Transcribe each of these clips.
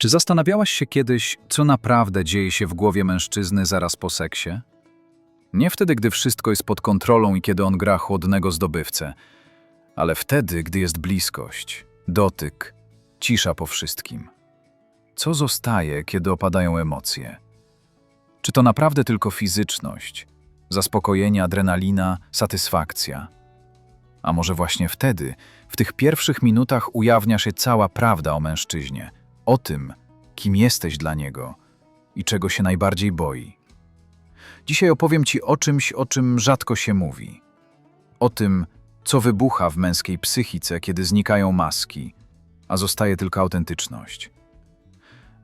Czy zastanawiałaś się kiedyś, co naprawdę dzieje się w głowie mężczyzny zaraz po seksie? Nie wtedy, gdy wszystko jest pod kontrolą i kiedy on gra chłodnego zdobywcę, ale wtedy, gdy jest bliskość, dotyk, cisza po wszystkim. Co zostaje, kiedy opadają emocje? Czy to naprawdę tylko fizyczność, zaspokojenie, adrenalina, satysfakcja? A może właśnie wtedy, w tych pierwszych minutach ujawnia się cała prawda o mężczyźnie, o tym, kim jesteś dla niego i czego się najbardziej boi. Dzisiaj opowiem Ci o czymś, o czym rzadko się mówi. O tym, co wybucha w męskiej psychice, kiedy znikają maski, a zostaje tylko autentyczność.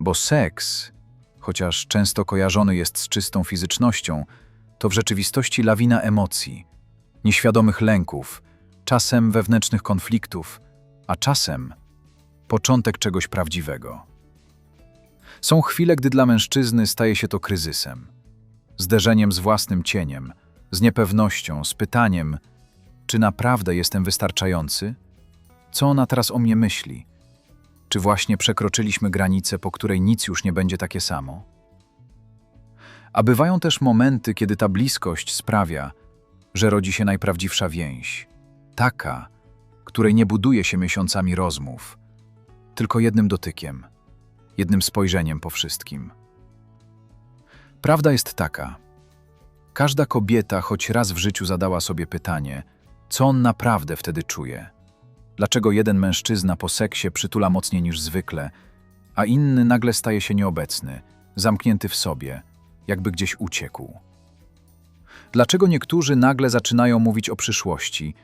Bo seks, chociaż często kojarzony jest z czystą fizycznością, to w rzeczywistości lawina emocji, nieświadomych lęków, czasem wewnętrznych konfliktów, a czasem początek czegoś prawdziwego. Są chwile, gdy dla mężczyzny staje się to kryzysem, zderzeniem z własnym cieniem, z niepewnością, z pytaniem, czy naprawdę jestem wystarczający? Co ona teraz o mnie myśli? Czy właśnie przekroczyliśmy granicę, po której nic już nie będzie takie samo? A bywają też momenty, kiedy ta bliskość sprawia, że rodzi się najprawdziwsza więź. Taka, której nie buduje się miesiącami rozmów, tylko jednym dotykiem, jednym spojrzeniem po wszystkim. Prawda jest taka. Każda kobieta choć raz w życiu zadała sobie pytanie, co on naprawdę wtedy czuje. Dlaczego jeden mężczyzna po seksie przytula mocniej niż zwykle, a inny nagle staje się nieobecny, zamknięty w sobie, jakby gdzieś uciekł. Dlaczego niektórzy nagle zaczynają mówić o przyszłości,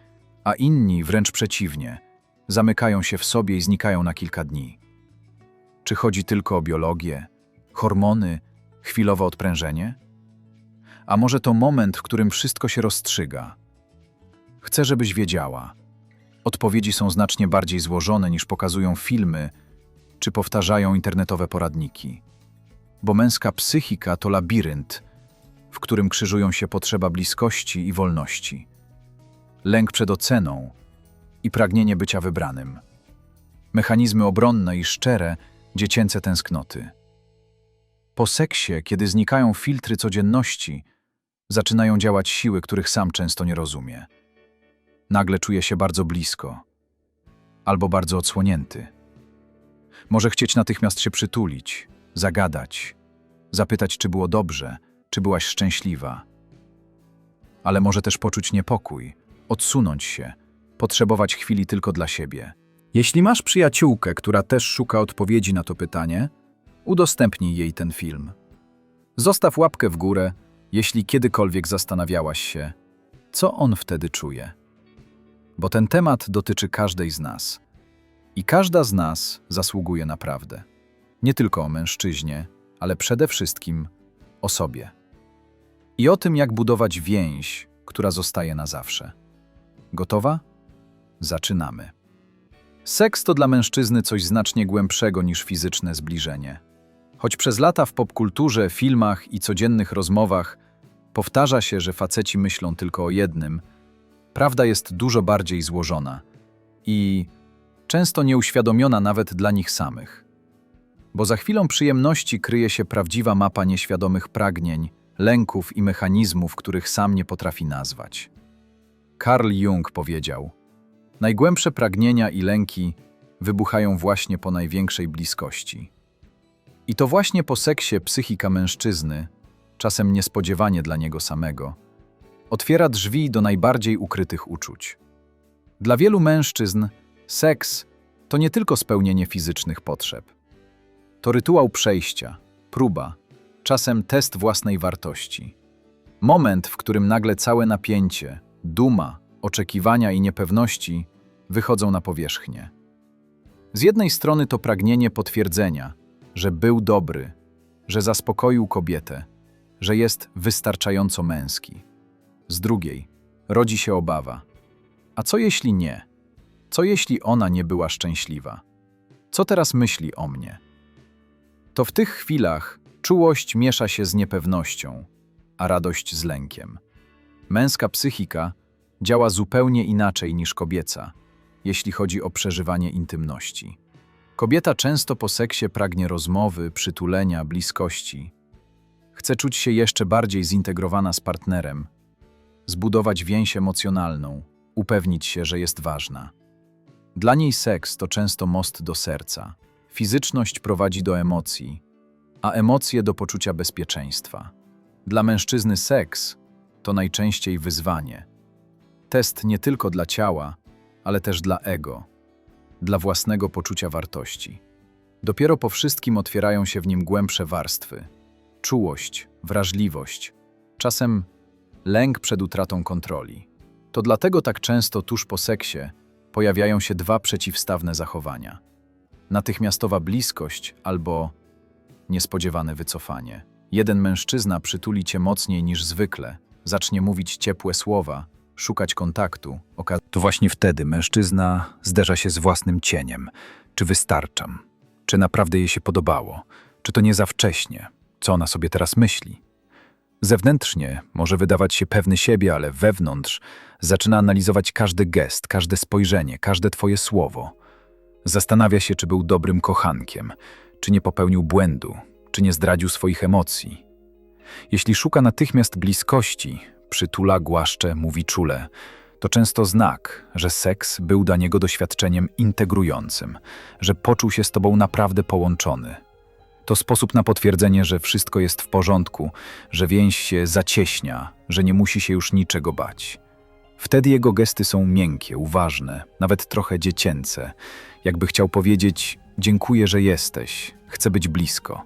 a inni wręcz przeciwnie, zamykają się w sobie i znikają na kilka dni? Czy chodzi tylko o biologię, hormony, chwilowe odprężenie? A może to moment, w którym wszystko się rozstrzyga? Chcę, żebyś wiedziała. Odpowiedzi są znacznie bardziej złożone niż pokazują filmy czy powtarzają internetowe poradniki. Bo męska psychika to labirynt, w którym krzyżują się potrzeba bliskości i wolności, lęk przed oceną i pragnienie bycia wybranym, mechanizmy obronne i szczere, dziecięce tęsknoty. Po seksie, kiedy znikają filtry codzienności, zaczynają działać siły, których sam często nie rozumie. Nagle czuje się bardzo blisko, albo bardzo odsłonięty. Może chcieć natychmiast się przytulić, zagadać, zapytać, czy było dobrze, czy byłaś szczęśliwa. Ale może też poczuć niepokój, odsunąć się, potrzebować chwili tylko dla siebie. Jeśli masz przyjaciółkę, która też szuka odpowiedzi na to pytanie, udostępnij jej ten film. Zostaw łapkę w górę, jeśli kiedykolwiek zastanawiałaś się, co on wtedy czuje. Bo ten temat dotyczy każdej z nas. I każda z nas zasługuje na prawdę. Nie tylko o mężczyźnie, ale przede wszystkim o sobie. I o tym, jak budować więź, która zostaje na zawsze. Gotowa? Zaczynamy. Seks to dla mężczyzny coś znacznie głębszego niż fizyczne zbliżenie. Choć przez lata w popkulturze, filmach i codziennych rozmowach powtarza się, że faceci myślą tylko o jednym, prawda jest dużo bardziej złożona i często nieuświadomiona nawet dla nich samych. Bo za chwilą przyjemności kryje się prawdziwa mapa nieświadomych pragnień, lęków i mechanizmów, których sam nie potrafi nazwać. Carl Jung powiedział: Najgłębsze pragnienia i lęki wybuchają właśnie po największej bliskości. I to właśnie po seksie psychika mężczyzny, czasem niespodziewanie dla niego samego, otwiera drzwi do najbardziej ukrytych uczuć. Dla wielu mężczyzn seks to nie tylko spełnienie fizycznych potrzeb. To rytuał przejścia, próba, czasem test własnej wartości. Moment, w którym nagle całe napięcie, duma, oczekiwania i niepewności wychodzą na powierzchnię. Z jednej strony to pragnienie potwierdzenia, że był dobry, że zaspokoił kobietę, że jest wystarczająco męski. Z drugiej rodzi się obawa. A co jeśli nie? Co jeśli ona nie była szczęśliwa? Co teraz myśli o mnie? To w tych chwilach czułość miesza się z niepewnością, a radość z lękiem. Męska psychika działa zupełnie inaczej niż kobieca, jeśli chodzi o przeżywanie intymności. Kobieta często po seksie pragnie rozmowy, przytulenia, bliskości. Chce czuć się jeszcze bardziej zintegrowana z partnerem, zbudować więź emocjonalną, upewnić się, że jest ważna. Dla niej seks to często most do serca. Fizyczność prowadzi do emocji, a emocje do poczucia bezpieczeństwa. Dla mężczyzny seks to najczęściej wyzwanie. Test nie tylko dla ciała, ale też dla ego, dla własnego poczucia wartości. Dopiero po wszystkim otwierają się w nim głębsze warstwy czułość, wrażliwość, czasem lęk przed utratą kontroli. To dlatego tak często tuż po seksie pojawiają się dwa przeciwstawne zachowania: natychmiastowa bliskość albo niespodziewane wycofanie. Jeden mężczyzna przytuli cię mocniej niż zwykle, zacznie mówić ciepłe słowa, szukać kontaktu. Oka- to właśnie wtedy mężczyzna zderza się z własnym cieniem. Czy wystarczam? Czy naprawdę jej się podobało? Czy to nie za wcześnie? Co ona sobie teraz myśli? Zewnętrznie może wydawać się pewny siebie, ale wewnątrz zaczyna analizować każdy gest, każde spojrzenie, każde twoje słowo. Zastanawia się, czy był dobrym kochankiem, czy nie popełnił błędu, czy nie zdradził swoich emocji. Jeśli szuka natychmiast bliskości, przytula, głaszcze, mówi czule, to często znak, że seks był dla niego doświadczeniem integrującym, że poczuł się z tobą naprawdę połączony. To sposób na potwierdzenie, że wszystko jest w porządku, że więź się zacieśnia, że nie musi się już niczego bać. Wtedy jego gesty są miękkie, uważne, nawet trochę dziecięce, jakby chciał powiedzieć: Dziękuję, że jesteś, chcę być blisko.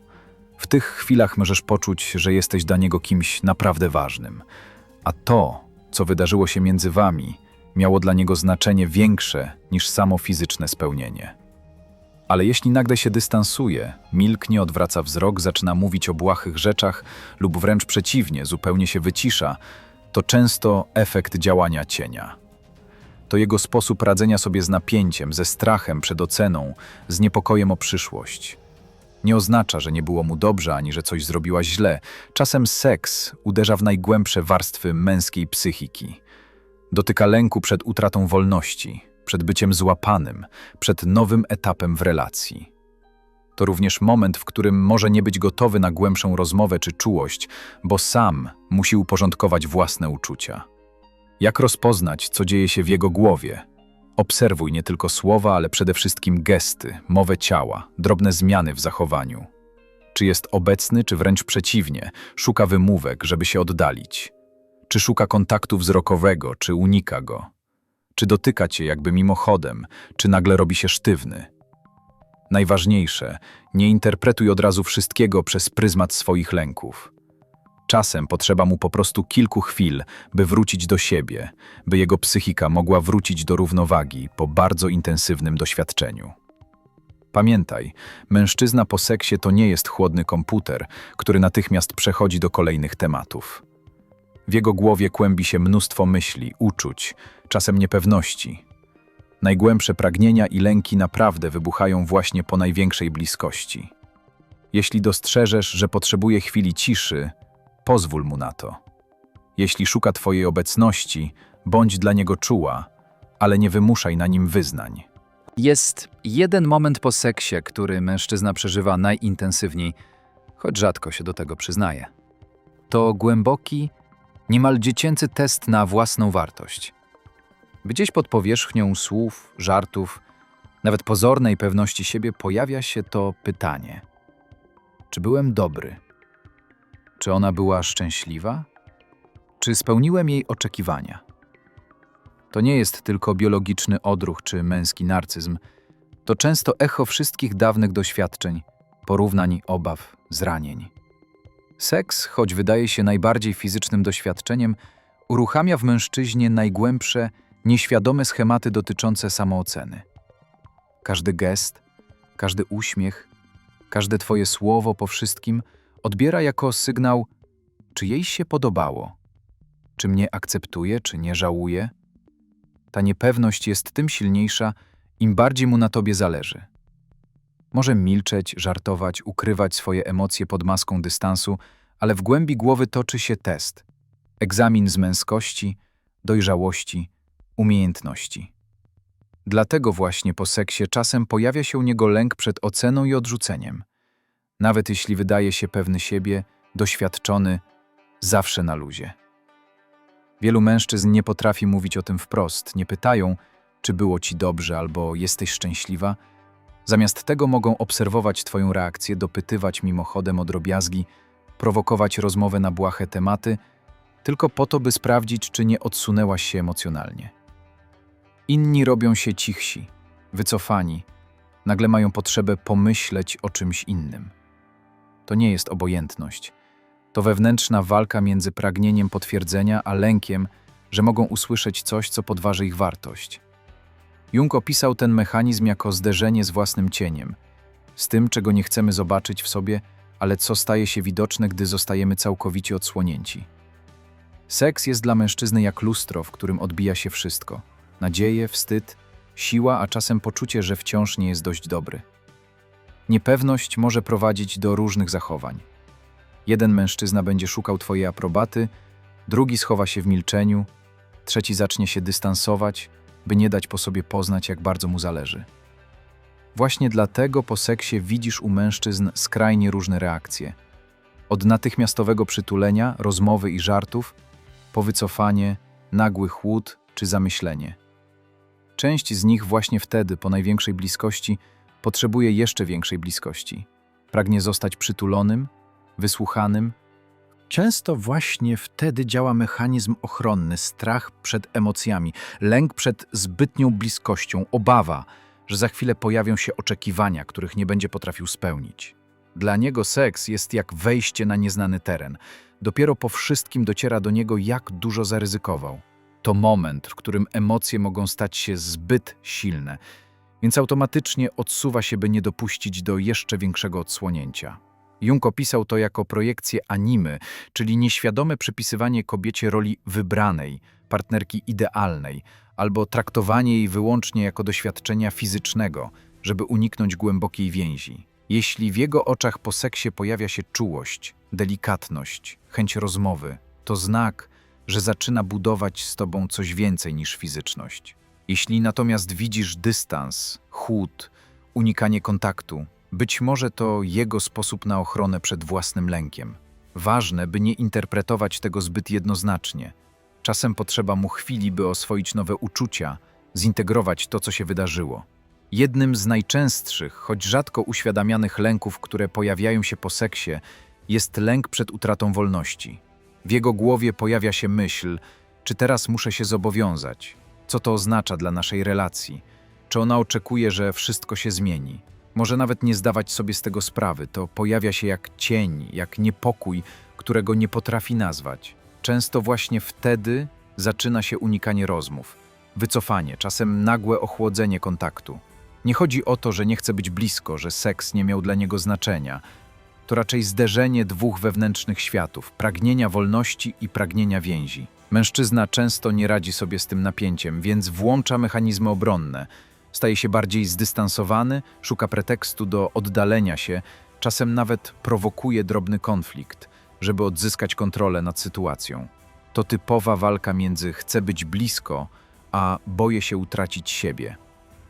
W tych chwilach możesz poczuć, że jesteś dla niego kimś naprawdę ważnym. A to, co wydarzyło się między wami, miało dla niego znaczenie większe niż samo fizyczne spełnienie. Ale jeśli nagle się dystansuje, milknie, odwraca wzrok, zaczyna mówić o błahych rzeczach lub wręcz przeciwnie, zupełnie się wycisza, to często efekt działania cienia. To jego sposób radzenia sobie z napięciem, ze strachem przed oceną, z niepokojem o przyszłość. Nie oznacza, że nie było mu dobrze ani że coś zrobiła źle. Czasem seks uderza w najgłębsze warstwy męskiej psychiki. Dotyka lęku przed utratą wolności, przed byciem złapanym, przed nowym etapem w relacji. To również moment, w którym może nie być gotowy na głębszą rozmowę czy czułość, bo sam musi uporządkować własne uczucia. Jak rozpoznać, co dzieje się w jego głowie? Obserwuj nie tylko słowa, ale przede wszystkim gesty, mowę ciała, drobne zmiany w zachowaniu. Czy jest obecny, czy wręcz przeciwnie, szuka wymówek, żeby się oddalić. Czy szuka kontaktu wzrokowego, czy unika go. Czy dotyka cię jakby mimochodem, czy nagle robi się sztywny. Najważniejsze, nie interpretuj od razu wszystkiego przez pryzmat swoich lęków. Czasem potrzeba mu po prostu kilku chwil, by wrócić do siebie, by jego psychika mogła wrócić do równowagi po bardzo intensywnym doświadczeniu. Pamiętaj, mężczyzna po seksie to nie jest chłodny komputer, który natychmiast przechodzi do kolejnych tematów. W jego głowie kłębi się mnóstwo myśli, uczuć, czasem niepewności. Najgłębsze pragnienia i lęki naprawdę wybuchają właśnie po największej bliskości. Jeśli dostrzeżesz, że potrzebuje chwili ciszy, pozwól mu na to. Jeśli szuka Twojej obecności, bądź dla niego czuła, ale nie wymuszaj na nim wyznań. Jest jeden moment po seksie, który mężczyzna przeżywa najintensywniej, choć rzadko się do tego przyznaje. To głęboki, niemal dziecięcy test na własną wartość. Gdzieś pod powierzchnią słów, żartów, nawet pozornej pewności siebie pojawia się to pytanie: czy byłem dobry? Czy ona była szczęśliwa? Czy spełniłem jej oczekiwania? To nie jest tylko biologiczny odruch czy męski narcyzm. To często echo wszystkich dawnych doświadczeń, porównań, obaw, zranień. Seks, choć wydaje się najbardziej fizycznym doświadczeniem, uruchamia w mężczyźnie najgłębsze, nieświadome schematy dotyczące samooceny. Każdy gest, każdy uśmiech, każde Twoje słowo po wszystkim odbiera jako sygnał, czy jej się podobało, czy mnie akceptuje, czy nie żałuje. Ta niepewność jest tym silniejsza, im bardziej mu na tobie zależy. Może milczeć, żartować, ukrywać swoje emocje pod maską dystansu, ale w głębi głowy toczy się test egzamin z męskości, dojrzałości, umiejętności. Dlatego właśnie po seksie czasem pojawia się u niego lęk przed oceną i odrzuceniem. Nawet jeśli wydaje się pewny siebie, doświadczony, zawsze na luzie. Wielu mężczyzn nie potrafi mówić o tym wprost, nie pytają, czy było ci dobrze albo jesteś szczęśliwa. Zamiast tego mogą obserwować Twoją reakcję, dopytywać mimochodem o drobiazgi, prowokować rozmowę na błahe tematy, tylko po to, by sprawdzić, czy nie odsunęłaś się emocjonalnie. Inni robią się cichsi, wycofani, nagle mają potrzebę pomyśleć o czymś innym. To nie jest obojętność. To wewnętrzna walka między pragnieniem potwierdzenia a lękiem, że mogą usłyszeć coś, co podważy ich wartość. Jung opisał ten mechanizm jako zderzenie z własnym cieniem, z tym, czego nie chcemy zobaczyć w sobie, ale co staje się widoczne, gdy zostajemy całkowicie odsłonięci. Seks jest dla mężczyzny jak lustro, w którym odbija się wszystko: nadzieje, wstyd, siła, a czasem poczucie, że wciąż nie jest dość dobry. Niepewność może prowadzić do różnych zachowań. Jeden mężczyzna będzie szukał Twojej aprobaty, drugi schowa się w milczeniu, trzeci zacznie się dystansować, by nie dać po sobie poznać, jak bardzo mu zależy. Właśnie dlatego po seksie widzisz u mężczyzn skrajnie różne reakcje. Od natychmiastowego przytulenia, rozmowy i żartów, po wycofanie, nagły chłód czy zamyślenie. Część z nich właśnie wtedy, po największej bliskości, potrzebuje jeszcze większej bliskości. Pragnie zostać przytulonym, wysłuchanym, Często właśnie wtedy działa mechanizm ochronny, strach przed emocjami, lęk przed zbytnią bliskością, obawa, że za chwilę pojawią się oczekiwania, których nie będzie potrafił spełnić. Dla niego seks jest jak wejście na nieznany teren. Dopiero po wszystkim dociera do niego, jak dużo zaryzykował. To moment, w którym emocje mogą stać się zbyt silne, więc automatycznie odsuwa się, by nie dopuścić do jeszcze większego odsłonięcia. Jung opisał to jako projekcję animy, czyli nieświadome przypisywanie kobiecie roli wybranej, partnerki idealnej, albo traktowanie jej wyłącznie jako doświadczenia fizycznego, żeby uniknąć głębokiej więzi. Jeśli w jego oczach po seksie pojawia się czułość, delikatność, chęć rozmowy, to znak, że zaczyna budować z tobą coś więcej niż fizyczność. Jeśli natomiast widzisz dystans, chłód, unikanie kontaktu, być może to jego sposób na ochronę przed własnym lękiem. Ważne, by nie interpretować tego zbyt jednoznacznie. Czasem potrzeba mu chwili, by oswoić nowe uczucia, zintegrować to, co się wydarzyło. Jednym z najczęstszych, choć rzadko uświadamianych lęków, które pojawiają się po seksie, jest lęk przed utratą wolności. W jego głowie pojawia się myśl, czy teraz muszę się zobowiązać? Co to oznacza dla naszej relacji? Czy ona oczekuje, że wszystko się zmieni? Może nawet nie zdawać sobie z tego sprawy, to pojawia się jak cień, jak niepokój, którego nie potrafi nazwać. Często właśnie wtedy zaczyna się unikanie rozmów, wycofanie, czasem nagłe ochłodzenie kontaktu. Nie chodzi o to, że nie chce być blisko, że seks nie miał dla niego znaczenia. To raczej zderzenie dwóch wewnętrznych światów pragnienia wolności i pragnienia więzi. Mężczyzna często nie radzi sobie z tym napięciem, więc włącza mechanizmy obronne. Staje się bardziej zdystansowany, szuka pretekstu do oddalenia się, czasem nawet prowokuje drobny konflikt, żeby odzyskać kontrolę nad sytuacją. To typowa walka między chcę być blisko, a boję się utracić siebie.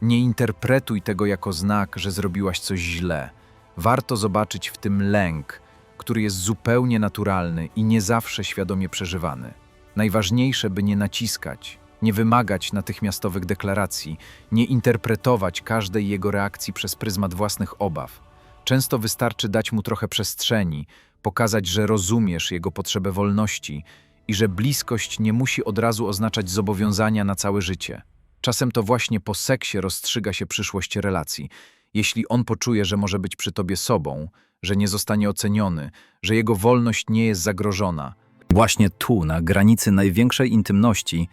Nie interpretuj tego jako znak, że zrobiłaś coś źle. Warto zobaczyć w tym lęk, który jest zupełnie naturalny i nie zawsze świadomie przeżywany. Najważniejsze, by nie naciskać, nie wymagać natychmiastowych deklaracji, nie interpretować każdej jego reakcji przez pryzmat własnych obaw. Często wystarczy dać mu trochę przestrzeni, pokazać, że rozumiesz jego potrzebę wolności i że bliskość nie musi od razu oznaczać zobowiązania na całe życie. Czasem to właśnie po seksie rozstrzyga się przyszłość relacji. Jeśli on poczuje, że może być przy tobie sobą, że nie zostanie oceniony, że jego wolność nie jest zagrożona, Właśnie tu, na granicy największej intymności,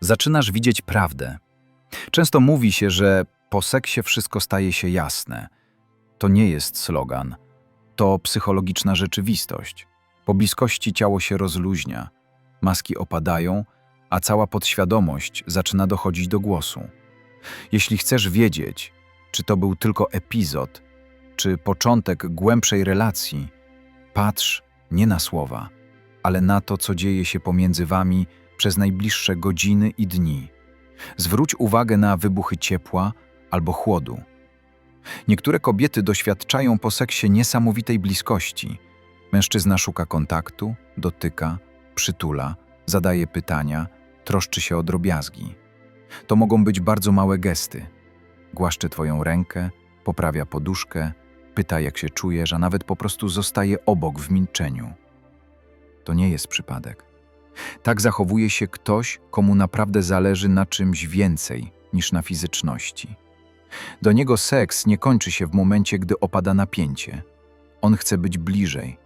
zaczynasz widzieć prawdę. Często mówi się, że po seksie wszystko staje się jasne. To nie jest slogan, to psychologiczna rzeczywistość. Po bliskości ciało się rozluźnia, maski opadają, a cała podświadomość zaczyna dochodzić do głosu. Jeśli chcesz wiedzieć, czy to był tylko epizod, czy początek głębszej relacji, patrz nie na słowa, ale na to, co dzieje się pomiędzy wami przez najbliższe godziny i dni. Zwróć uwagę na wybuchy ciepła albo chłodu. Niektóre kobiety doświadczają po seksie niesamowitej bliskości. Mężczyzna szuka kontaktu, dotyka, przytula, zadaje pytania, troszczy się o drobiazgi. To mogą być bardzo małe gesty. Głaszcze twoją rękę, poprawia poduszkę, pyta jak się czujesz, a nawet po prostu zostaje obok w milczeniu. To nie jest przypadek. Tak zachowuje się ktoś, komu naprawdę zależy na czymś więcej niż na fizyczności. Do niego seks nie kończy się w momencie, gdy opada napięcie. On chce być bliżej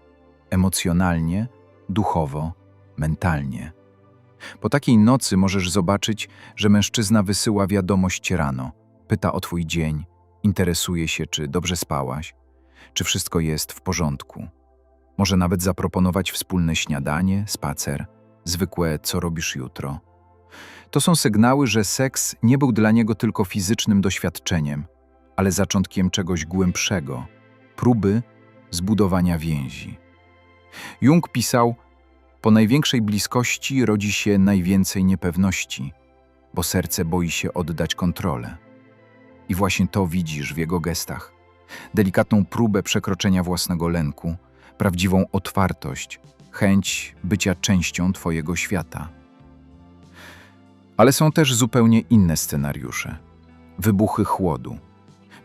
emocjonalnie, duchowo, mentalnie. Po takiej nocy możesz zobaczyć, że mężczyzna wysyła wiadomość rano, pyta o twój dzień, interesuje się, czy dobrze spałaś, czy wszystko jest w porządku. Może nawet zaproponować wspólne śniadanie, spacer, zwykłe co robisz jutro. To są sygnały, że seks nie był dla niego tylko fizycznym doświadczeniem, ale zaczątkiem czegoś głębszego próby zbudowania więzi. Jung pisał: Po największej bliskości rodzi się najwięcej niepewności, bo serce boi się oddać kontrolę. I właśnie to widzisz w jego gestach delikatną próbę przekroczenia własnego lęku, prawdziwą otwartość, chęć bycia częścią Twojego świata. Ale są też zupełnie inne scenariusze. Wybuchy chłodu.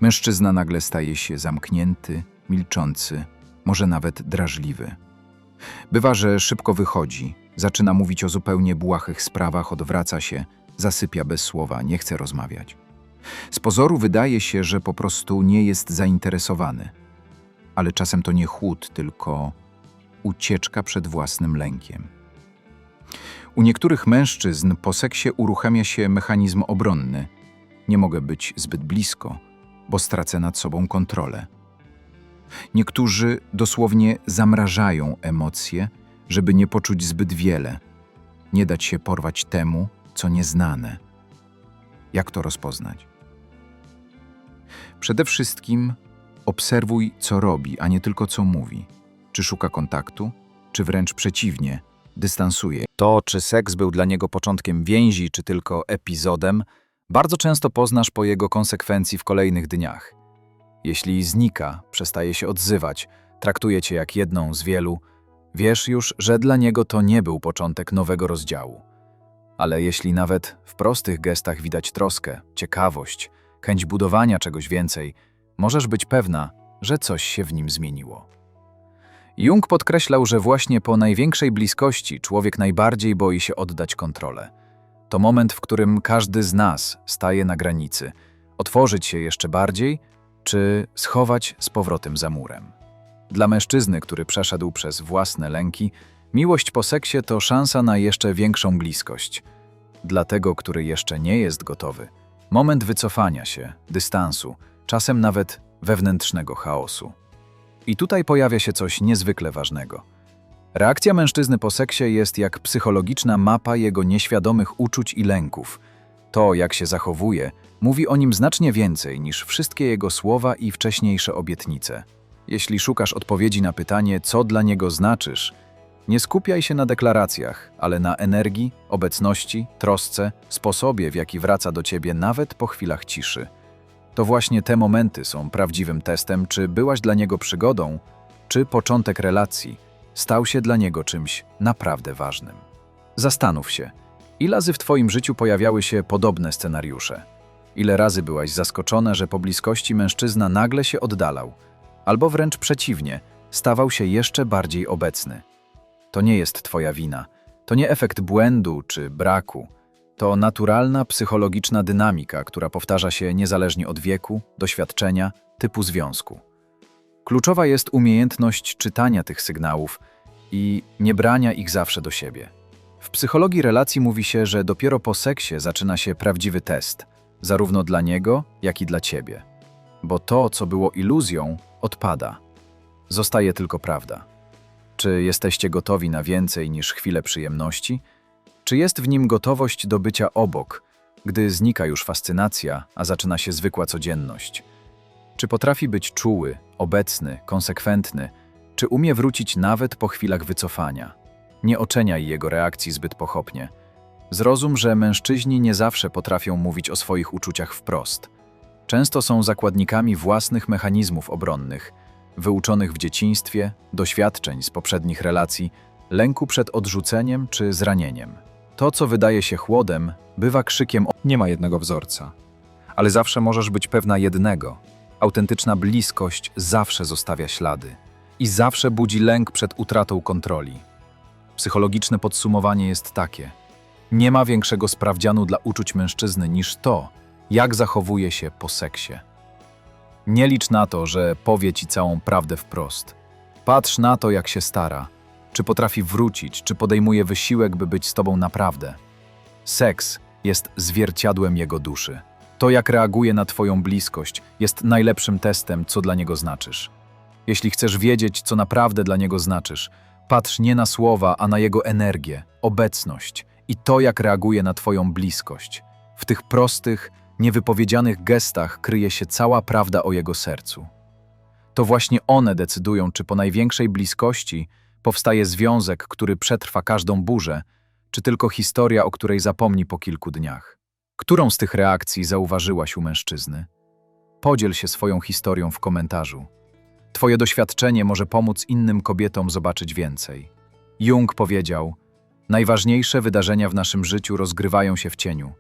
Mężczyzna nagle staje się zamknięty, milczący, może nawet drażliwy. Bywa, że szybko wychodzi, zaczyna mówić o zupełnie błahych sprawach, odwraca się, zasypia bez słowa, nie chce rozmawiać. Z pozoru wydaje się, że po prostu nie jest zainteresowany. Ale czasem to nie chłód, tylko ucieczka przed własnym lękiem. U niektórych mężczyzn po seksie uruchamia się mechanizm obronny. Nie mogę być zbyt blisko, bo stracę nad sobą kontrolę. Niektórzy dosłownie zamrażają emocje, żeby nie poczuć zbyt wiele, nie dać się porwać temu, co nieznane. Jak to rozpoznać? Przede wszystkim obserwuj, co robi, a nie tylko co mówi. Czy szuka kontaktu, czy wręcz przeciwnie, dystansuje. To, czy seks był dla niego początkiem więzi, czy tylko epizodem, bardzo często poznasz po jego konsekwencji w kolejnych dniach. Jeśli znika, przestaje się odzywać, traktuje cię jak jedną z wielu, wiesz już, że dla niego to nie był początek nowego rozdziału. Ale jeśli nawet w prostych gestach widać troskę, ciekawość, chęć budowania czegoś więcej, możesz być pewna, że coś się w nim zmieniło. Jung podkreślał, że właśnie po największej bliskości człowiek najbardziej boi się oddać kontrolę. To moment, w którym każdy z nas staje na granicy, otworzyć się jeszcze bardziej, czy schować z powrotem za murem. Dla mężczyzny, który przeszedł przez własne lęki, miłość po seksie to szansa na jeszcze większą bliskość. Dla tego, który jeszcze nie jest gotowy, moment wycofania się, dystansu, czasem nawet wewnętrznego chaosu. I tutaj pojawia się coś niezwykle ważnego. Reakcja mężczyzny po seksie jest jak psychologiczna mapa jego nieświadomych uczuć i lęków. To, jak się zachowuje, mówi o nim znacznie więcej niż wszystkie jego słowa i wcześniejsze obietnice. Jeśli szukasz odpowiedzi na pytanie, co dla niego znaczysz, nie skupiaj się na deklaracjach, ale na energii, obecności, trosce, sposobie, w jaki wraca do ciebie nawet po chwilach ciszy. To właśnie te momenty są prawdziwym testem, czy byłaś dla niego przygodą, czy początek relacji stał się dla niego czymś naprawdę ważnym. Zastanów się, ile razy w twoim życiu pojawiały się podobne scenariusze? Ile razy byłaś zaskoczona, że po bliskości mężczyzna nagle się oddalał, albo wręcz przeciwnie, stawał się jeszcze bardziej obecny? To nie jest twoja wina. To nie efekt błędu czy braku. To naturalna psychologiczna dynamika, która powtarza się niezależnie od wieku, doświadczenia, typu związku. Kluczowa jest umiejętność czytania tych sygnałów i nie brania ich zawsze do siebie. W psychologii relacji mówi się, że dopiero po seksie zaczyna się prawdziwy test, zarówno dla niego, jak i dla ciebie. Bo to, co było iluzją, odpada. Zostaje tylko prawda. Czy jesteście gotowi na więcej niż chwilę przyjemności? Czy jest w nim gotowość do bycia obok, gdy znika już fascynacja, a zaczyna się zwykła codzienność? Czy potrafi być czuły, obecny, konsekwentny? Czy umie wrócić nawet po chwilach wycofania? Nie oceniaj jego reakcji zbyt pochopnie. Zrozum, że mężczyźni nie zawsze potrafią mówić o swoich uczuciach wprost. Często są zakładnikami własnych mechanizmów obronnych, wyuczonych w dzieciństwie, doświadczeń z poprzednich relacji, lęku przed odrzuceniem czy zranieniem. To, co wydaje się chłodem, bywa krzykiem Nie ma jednego wzorca, ale zawsze możesz być pewna jednego. Autentyczna bliskość zawsze zostawia ślady i zawsze budzi lęk przed utratą kontroli. Psychologiczne podsumowanie jest takie: nie ma większego sprawdzianu dla uczuć mężczyzny niż to, jak zachowuje się po seksie. Nie licz na to, że powie ci całą prawdę wprost. Patrz na to, jak się stara, czy potrafi wrócić, czy podejmuje wysiłek, by być z tobą naprawdę. Seks jest zwierciadłem jego duszy. To, jak reaguje na Twoją bliskość, jest najlepszym testem, co dla niego znaczysz. Jeśli chcesz wiedzieć, co naprawdę dla niego znaczysz, patrz nie na słowa, a na jego energię, obecność i to, jak reaguje na Twoją bliskość. W tych prostych, niewypowiedzianych gestach kryje się cała prawda o jego sercu. To właśnie one decydują, czy po największej bliskości powstaje związek, który przetrwa każdą burzę, czy tylko historia, o której zapomni po kilku dniach. Którą z tych reakcji zauważyłaś u mężczyzny? Podziel się swoją historią w komentarzu. Twoje doświadczenie może pomóc innym kobietom zobaczyć więcej. Jung powiedział: Najważniejsze wydarzenia w naszym życiu rozgrywają się w cieniu.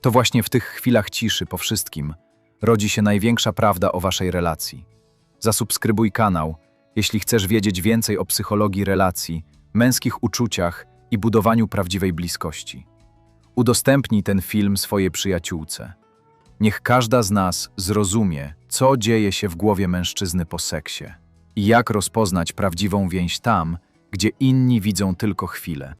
To właśnie w tych chwilach ciszy po wszystkim rodzi się największa prawda o waszej relacji. Zasubskrybuj kanał, jeśli chcesz wiedzieć więcej o psychologii relacji, męskich uczuciach i budowaniu prawdziwej bliskości. Udostępnij ten film swojej przyjaciółce. Niech każda z nas zrozumie, co dzieje się w głowie mężczyzny po seksie i jak rozpoznać prawdziwą więź tam, gdzie inni widzą tylko chwilę.